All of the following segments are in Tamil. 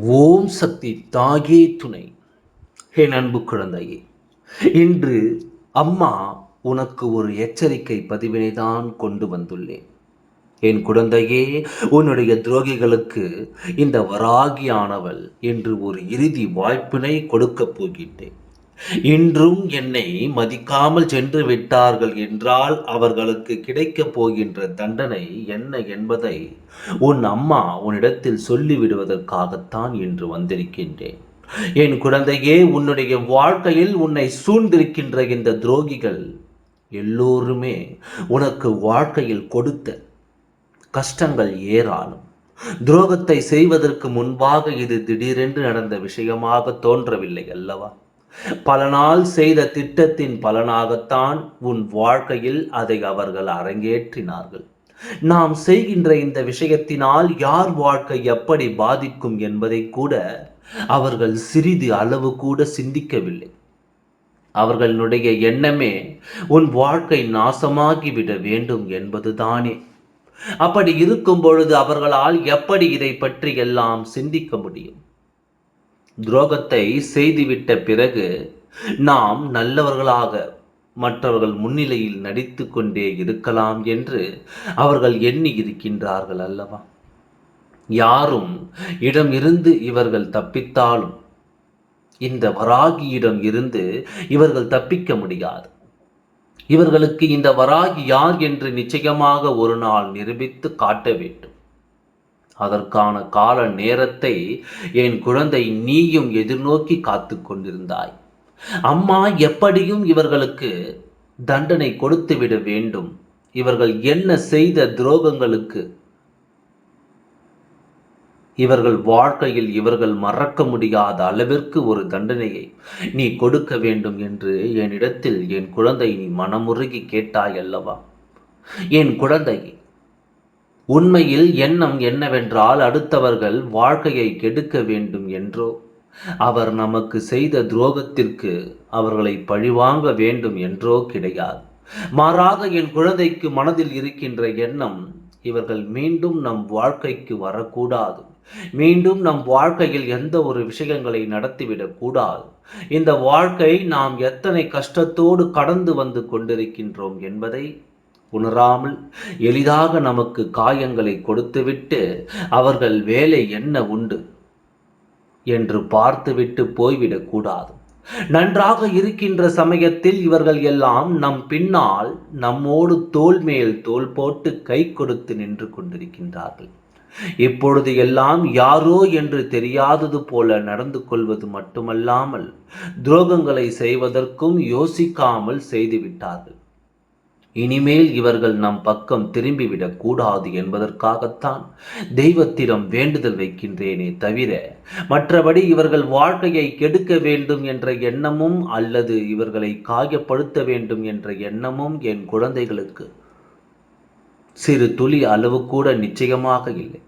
ஓம் சக்தி தாயே துணை. என் அன்பு குழந்தையே இன்று அம்மா உனக்கு ஒரு எச்சரிக்கை பதிவினை தான் கொண்டு வந்துள்ளேன். என் குழந்தையே உன்னுடைய துரோகிகளுக்கு இந்த வராகியானவள் என்று ஒரு இறுதி வாய்ப்பினை கொடுக்கப் போகின்றேன். இன்றும் என்னை மதிக்காமல் சென்று விட்டார்கள் என்றால் அவர்களுக்கு கிடைக்கப் போகின்ற தண்டனை என்ன என்பதை உன் அம்மா உன்னிடத்தில் சொல்லிவிடுவதற்காகத்தான் இன்று வந்திருக்கின்றேன். என் குழந்தையே உன்னுடைய வாழ்க்கையில் உன்னை சூழ்ந்திருக்கின்ற இந்த துரோகிகள் எல்லோருமே உனக்கு வாழ்க்கையில் கொடுத்த கஷ்டங்கள் ஏராளம். துரோகத்தை செய்வதற்கு முன்பாக இது திடீரென்று நடந்த விஷயமாக தோன்றவில்லை அல்லவா? பல நாள் செய்த திட்டத்தின் பலனாகத்தான் உன் வாழ்க்கையில் அதை அவர்கள் அரங்கேற்றினார்கள். நாம் செய்கின்ற இந்த விஷயத்தினால் யார் வாழ்க்கை எப்படி பாதிக்கும் என்பதை கூட அவர்கள் சிறிது அளவு கூட சிந்திக்கவில்லை. அவர்களுடைய எண்ணமே உன் வாழ்க்கை நாசமாகிவிட வேண்டும் என்பதுதானே. அப்படி இருக்கும் பொழுது அவர்களால் எப்படி இதை பற்றி எல்லாம் சிந்திக்க முடியும்? துரோகத்தை செய்துவிட்ட பிறகு நாம் நல்லவர்களாக மற்றவர்கள் முன்னிலையில் நடித்து கொண்டே இருக்கலாம் என்று அவர்கள் எண்ணி இருக்கின்றார்கள் அல்லவா? யாரும் இடம் இருந்து இவர்கள் தப்பித்தாலும் இந்த வராகியிடம் இருந்து இவர்கள் தப்பிக்க முடியாது. இவர்களுக்கு இந்த வராகி யார் என்று நிச்சயமாக ஒரு நாள் நிரூபித்து காட்ட வேண்டும். அதற்கான கால நேரத்தை என் குழந்தை நீயும் எதிர்நோக்கி காத்து கொண்டிருந்தாய் அம்மா எப்படியும் இவர்களுக்கு தண்டனை கொடுத்து விட வேண்டும். இவர்கள் என்ன செய்த துரோகங்களுக்கு? இவர்கள் வாழ்க்கையில் இவர்கள் மறக்க முடியாத அளவிற்கு ஒரு தண்டனையை நீ கொடுக்க வேண்டும் என்று என்னிடத்தில் என் குழந்தை நீ மனமுருகி கேட்டாய் அல்லவா? என் குழந்தை உண்மையில் எண்ணம் என்னவென்றால் அடுத்தவர்கள் வாழ்க்கையை கெடுக்க வேண்டும் என்றோ. அவர் நமக்கு செய்த துரோகத்திற்கு அவர்களை பழிவாங்க வேண்டும் என்றோ கிடையாது. மாறாக என் குழந்தைக்கு மனதில் இருக்கின்ற எண்ணம் இவர்கள் மீண்டும் நம் வாழ்க்கைக்கு வரக்கூடாது. மீண்டும் நம் வாழ்க்கையில் எந்த ஒரு விஷயங்களை நடத்திவிடக் கூடாது. இந்த வாழ்க்கை நாம் எத்தனை கஷ்டத்தோடு கடந்து வந்து கொண்டிருக்கின்றோம் என்பதை உணராமல் எளிதாக நமக்கு காயங்களை கொடுத்துவிட்டு அவர்கள் வேலை என்ன உண்டு என்று பார்த்துவிட்டு போய்விடக் கூடாது. நன்றாக இருக்கின்ற சமயத்தில் இவர்கள் எல்லாம் நம் பின்னால் நம்மோடு தோல் மேல் தோல் போட்டு கை கொடுத்து நின்று கொண்டிருக்கின்றார்கள். இப்பொழுது எல்லாம் யாரோ என்று தெரியாதது போல நடந்து கொள்வது மட்டுமல்லாமல் துரோகங்களை செய்வதற்கும் யோசிக்காமல் செய்துவிட்டார்கள். இனிமேல் இவர்கள் நம் பக்கம் திரும்பிவிடக் கூடாது என்பதற்காகத்தான் தெய்வத்திடம் வேண்டுதல் வைக்கின்றேனே தவிர மற்றபடி இவர்கள் வாழ்க்கையை கெடுக்க வேண்டும் என்ற எண்ணமும் அல்லது இவர்களை காயப்படுத்த வேண்டும் என்ற எண்ணமும் என் குழந்தைகளுக்கு சிறு துளி அளவு கூட நிச்சயமாக இல்லை.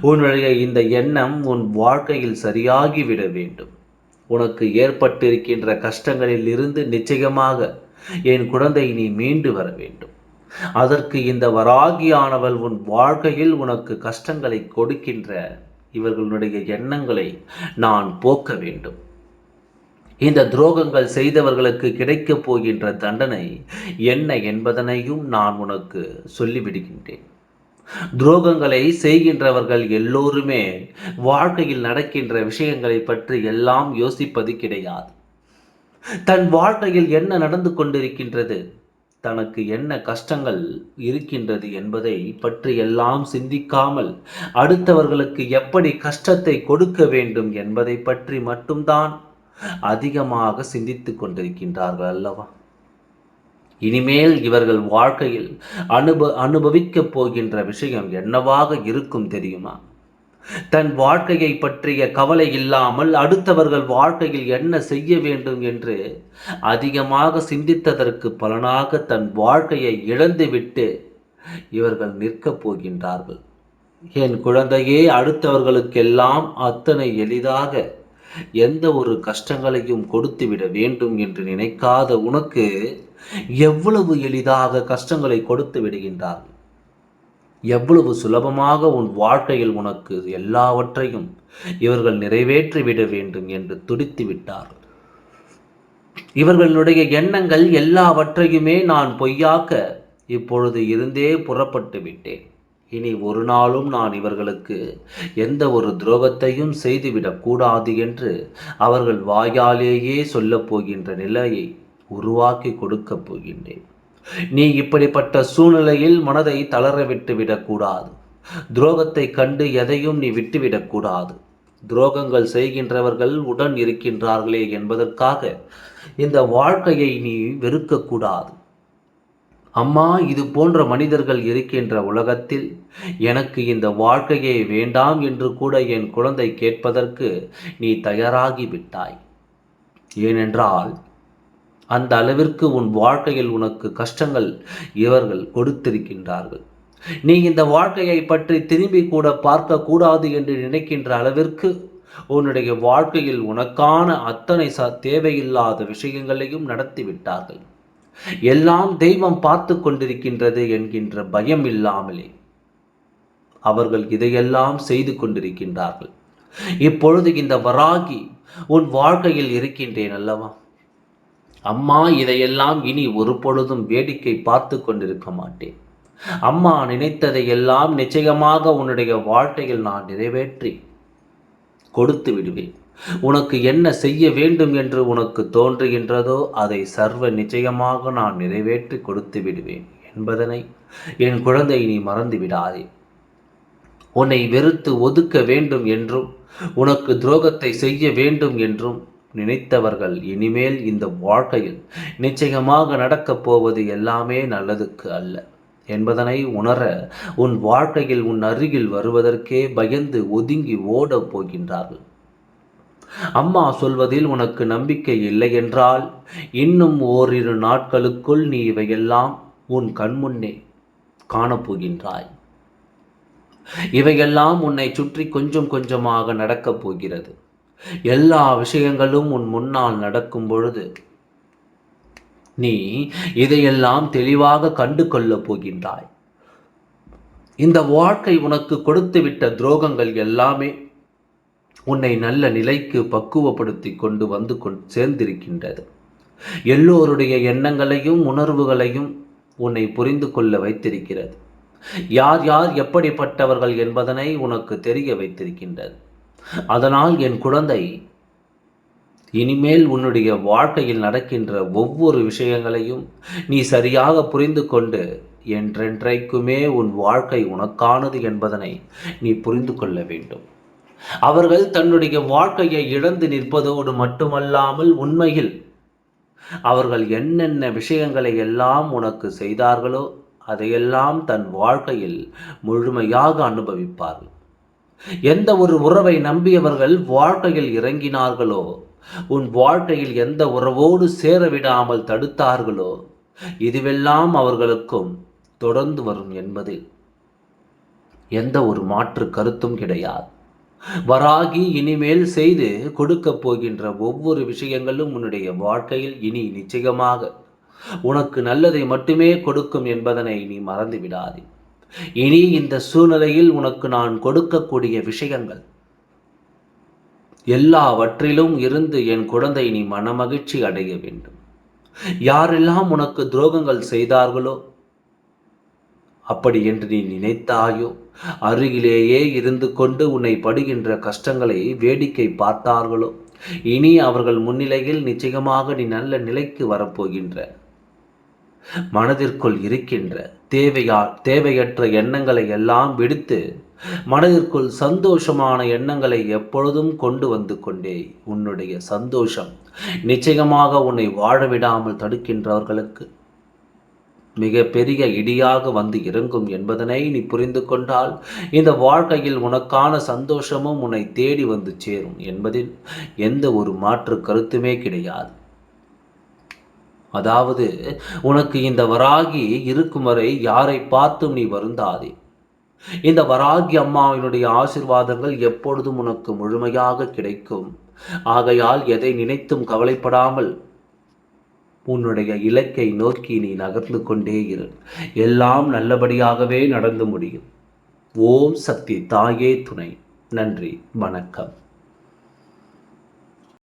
உன்னுடைய இந்த எண்ணம் உன் வாழ்க்கையில் சரியாகிவிட வேண்டும். உனக்கு ஏற்பட்டிருக்கின்ற கஷ்டங்களில் இருந்து நிச்சயமாக என் குழந்தை நீ மீண்டு வர வேண்டும். அதற்கு இந்த வராகியானவள் உன் வாழ்க்கையில் உனக்கு கஷ்டங்களை கொடுக்கின்ற இவர்களுடைய எண்ணங்களை நான் போக்க வேண்டும். இந்த துரோகங்கள் செய்தவர்களுக்கு கிடைக்கப் போகின்ற தண்டனை என்ன என்பதனையும் நான் உனக்கு சொல்லிவிடுகின்றேன். துரோகங்களை செய்கின்றவர்கள் எல்லோருமே வாழ்க்கையில் நடக்கின்ற விஷயங்களை பற்றி எல்லாம் யோசிப்பது கிடையாது. தன் வாழ்க்கையில் என்ன நடந்து கொண்டிருக்கின்றது? தனக்கு என்ன கஷ்டங்கள் இருக்கின்றது என்பதை பற்றி எல்லாம் சிந்திக்காமல் அடுத்தவர்களுக்கு எப்படி கஷ்டத்தை கொடுக்க வேண்டும் என்பதை பற்றி மட்டும்தான் அதிகமாக சிந்தித்து கொண்டிருக்கின்றார்கள் அல்லவா? இனிமேல் இவர்கள் வாழ்க்கையில் அனுப அனுபவிக்கப் போகின்ற விஷயம் என்னவாக இருக்கும் தெரியுமா? தன் வாழ்க்கையை பற்றிய கவலை இல்லாமல் அடுத்தவர்கள் வாழ்க்கையில் என்ன செய்ய வேண்டும் என்று அதிகமாக சிந்தித்ததற்கு பலனாக தன் வாழ்க்கையை இழந்துவிட்டு இவர்கள் நிற்கப் போகின்றார்கள். என் குழந்தையே அடுத்தவர்களுக்கெல்லாம் அத்தனை எளிதாக எந்த ஒரு கஷ்டங்களையும் கொடுத்துவிட வேண்டும் என்று நினைக்காத உனக்கு எவ்வளவு எளிதாக கஷ்டங்களை கொடுத்து விடுகின்றார்கள்? எவ்வளவு சுலபமாக உன் வாழ்க்கையில் உனக்கு எல்லாவற்றையும் இவர்கள் நிறைவேற்றிவிட வேண்டும் என்று துடித்து விட்டார்கள் இவர்களுடைய எண்ணங்கள் எல்லாவற்றையுமே நான் பொய்யாக்க இப்பொழுது இருந்தே புறப்பட்டு விட்டேன். இனி ஒரு நாளும் நான் இவர்களுக்கு எந்த ஒரு துரோகத்தையும் செய்துவிடக்கூடாது என்று அவர்கள் வாயாலேயே சொல்லப் போகின்ற நிலையை உருவாக்கி கொடுக்கப் போகின்றேன். நீ இப்படிப்பட்ட சூழ்நிலையில் மனதை தளர விட்டு விடக்கூடாது துரோகத்தை கண்டு எதையும் நீ விட்டுவிடக்கூடாது. துரோகங்கள் செய்கின்றவர்கள் உடன் இருக்கின்றார்களே என்பதற்காக இந்த வாழ்க்கையை நீ வெறுக்கக்கூடாது. அம்மா இது போன்ற மனிதர்கள் இருக்கின்ற உலகத்தில் எனக்கு இந்த வாழ்க்கையே வேண்டாம் என்று கூட என் குழந்தை கேட்பதற்கு நீ தயாராகி விட்டாய் ஏனென்றால் அந்த அளவிற்கு உன் வாழ்க்கையில் உனக்கு கஷ்டங்கள் இவர்கள் கொடுத்திருக்கின்றார்கள். நீ இந்த வாழ்க்கையை பற்றி திரும்பி கூட பார்க்கக்கூடாது என்று நினைக்கின்ற அளவிற்கு உன்னுடைய வாழ்க்கையில் உனக்கான அத்தனை ச தேவையில்லாத விஷயங்களையும் நடத்திவிட்டார்கள். எல்லாம் தெய்வம் பார்த்து கொண்டிருக்கின்றது என்கின்ற பயம் இல்லாமலே அவர்கள் இதையெல்லாம் செய்து கொண்டிருக்கின்றார்கள். இப்பொழுது இந்த வராகி உன் வாழ்க்கையில் இருக்கின்றேன் அல்லவா? அம்மா இதையெல்லாம் இனி ஒரு பொழுதும் வேடிக்கை பார்த்து கொண்டிருக்க மாட்டேன். அம்மா நினைத்ததை எல்லாம் நிச்சயமாக உன்னுடைய வாழ்க்கையில் நான் நிறைவேற்றி கொடுத்து விடுவேன். உனக்கு என்ன செய்ய வேண்டும் என்று உனக்கு தோன்றுகின்றதோ அதை சர்வ நிச்சயமாக நான் நிறைவேற்றி கொடுத்து விடுவேன் என்பதனை என் குழந்தை நீ மறந்து விடாதே. உன்னை வெறுத்து ஒதுக்க வேண்டும் என்றும் உனக்கு துரோகத்தை செய்ய வேண்டும் என்றும் நினைத்தவர்கள் இனிமேல் இந்த வாழ்க்கையில் நிச்சயமாக நடக்கப் போவது எல்லாமே நல்லதுக்கு அல்ல. என்பதனை உணர உன் வாழ்க்கையில் உன் அருகில் வருவதற்கே பயந்து ஒதுங்கி ஓடப் போகின்றார்கள். அம்மா சொல்வதில் உனக்கு நம்பிக்கை இல்லை என்றால் இன்னும் ஓரிரு நாட்களுக்குள் நீ இவையெல்லாம் உன் கண்முன்னே காணப்போகின்றாய். இவையெல்லாம் உன்னை சுற்றி கொஞ்சம் கொஞ்சமாக நடக்கப் போகிறது. எல்லா விஷயங்களும் உன் முன்னால் நடக்கும் பொழுது நீ இதையெல்லாம் தெளிவாக கண்டு கொள்ளப் போகின்றாய். இந்த வாழ்க்கை உனக்கு கொடுத்துவிட்ட துரோகங்கள் எல்லாமே உன்னை நல்ல நிலைக்கு பக்குவப்படுத்தி கொண்டு வந்து சேர்ந்திருக்கின்றது. எல்லோருடைய எண்ணங்களையும் உணர்வுகளையும் உன்னை புரிந்து கொள்ள வைத்திருக்கிறது. யார் யார் எப்படிப்பட்டவர்கள் என்பதனை உனக்கு தெரிய வைத்திருக்கின்றது. அதனால் என் குழந்தை இனிமேல் உன்னுடைய வாழ்க்கையில் நடக்கின்ற ஒவ்வொரு விஷயங்களையும் நீ சரியாக புரிந்து கொண்டு என்றென்றைக்குமே உன் வாழ்க்கை உனக்கானது என்பதனை நீ புரிந்து கொள்ள வேண்டும். அவர்கள் தன்னுடைய வாழ்க்கையை இழந்து நிற்பதோடு மட்டுமல்லாமல் உண்மையில் அவர்கள் என்னென்ன விஷயங்களை எல்லாம் உனக்கு செய்தார்களோ அதையெல்லாம் தன் வாழ்க்கையில் முழுமையாக அனுபவிப்பார்கள். எந்த ஒரு உறவை நம்பியவர்கள் வாழ்க்கையில் இறங்கினார்களோ உன் வாழ்க்கையில் எந்த உறவோடு சேர விடாமல் தடுத்தார்களோ இதுவெல்லாம் அவர்களுக்கும் தொடர்ந்து வரும் என்பதில் எந்த ஒரு மாற்று கருத்தும் கிடையாது. வராகி இனிமேல் செய்து கொடுக்கப் போகின்ற ஒவ்வொரு விஷயங்களும் உன்னுடைய வாழ்க்கையில் இனி நிச்சயமாக உனக்கு நல்லதை மட்டுமே கொடுக்கும் என்பதனை நீ மறந்து விடாதே இனி இந்த சூழ்நிலையில் உனக்கு நான் கொடுக்கக்கூடிய விஷயங்கள் எல்லாவற்றிலும் இருந்து என் குழந்தை நீ மனமகிழ்ச்சி அடைய வேண்டும். யாரெல்லாம் உனக்கு துரோகங்கள் செய்தார்களோ அப்படி என்று நீ நினைத்தாயோ அருகிலேயே இருந்து கொண்டு உன்னை படுகின்ற கஷ்டங்களை வேடிக்கை பார்த்தார்களோ இனி அவர்கள் முன்னிலையில் நிச்சயமாக நீ நல்ல நிலைக்கு வரப்போகின்ற மனதிற்குள் இருக்கின்ற தேவையா தேவையற்ற எண்ணங்களை எல்லாம் விடுத்து மனதிற்குள் சந்தோஷமான எண்ணங்களை எப்பொழுதும் கொண்டு வந்து கொண்டே உன்னுடைய சந்தோஷம் நிச்சயமாக உன்னை வாழ விடாமல் தடுக்கின்றவர்களுக்கு மிக பெரிய இடியாக வந்து இறங்கும் என்பதனை நீ புரிந்து கொண்டால் இந்த வாழ்க்கையில் உனக்கான சந்தோஷமும் உன்னை தேடி வந்து சேரும் என்பதில் எந்த ஒரு மாற்று கருத்துமே கிடையாது. அதாவது உனக்கு இந்த வராகி இருக்கும் வரை யாரை பார்த்தும் நீ வருந்தாதே. இந்த வராகி அம்மாவினுடைய ஆசிர்வாதங்கள் எப்பொழுதும் உனக்கு முழுமையாக கிடைக்கும். ஆகையால் எதை நினைத்தும் கவலைப்படாமல் உன்னுடைய இலக்கை நோக்கி நீ நகர்ந்து கொண்டே இரு. எல்லாம் நல்லபடியாகவே நடந்து முடியும். ஓம் சக்தி தாயே துணை. நன்றி வணக்கம்.